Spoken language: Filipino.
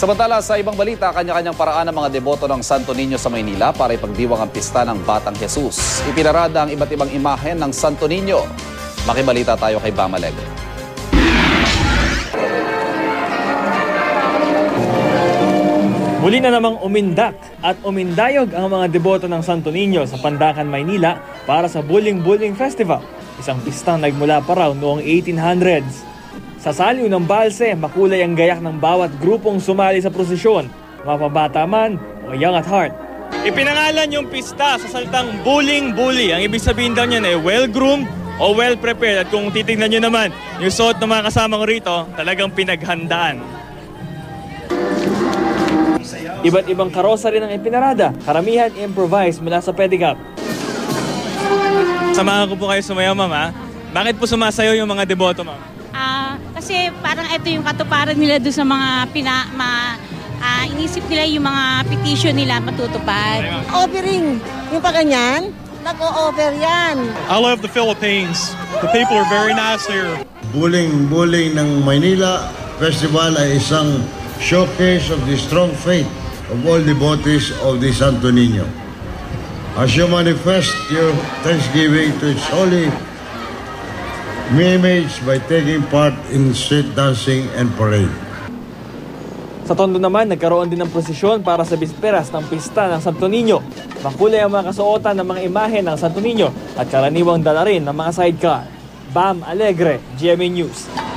Samantala, sa ibang balita, kanya-kanyang paraan ng mga deboto ng Santo Niño sa Maynila para ipagdiwang ang pista ng Batang Jesus. Ipinarada ang iba't ibang imahen ng Santo Niño. Makibalita tayo kay Bam Alegre. Muli na namang umindak at umindayog ang mga deboto ng Santo Niño sa Pandakan, Maynila para sa Buling Buling Festival, isang pistang nagmula pa raw noong 1800s. Sa saliw ng balse, makulay ang gayak ng bawat grupong sumali sa prosesyon, mga pabata man o young at heart. Ipinangalan yung pista sa salitang Buling Bully. Ang ibig sabihin daw niyan ay well-groomed o well-prepared. At kung titignan nyo naman, yung suot ng mga kasama ko rito, talagang pinaghandaan. Iba't ibang karosa rin ang ipinarada, karamihan improvised mula sa pedicab. Samahan ko po kayo sumayaw, ma'am, ha? Bakit po sumasayaw yung mga deboto, ma'am? Ah, kasi parang ito yung katuparan nila doon sa mga pina, ma, ah, inisip nila yung mga petition nila matutupad. offering. Yung pa ganyan, nag-o-offer yan. I love the Philippines. The people are very nice here. Buling-buling ng Maynila Festival ay isang showcase of the strong faith of all devotees of the Santo Niño. As you manifest your thanksgiving to its holy image by taking part in street dancing and parade. Sa Tondo naman, nagkaroon din ng prosesyon para sa bisperas ng pista ng Santo Niño. Makulay ang mga kasuotan ng mga imahe ng Santo Niño at karaniwang dala rin ng mga sidecar. Bam Alegre, GMA News.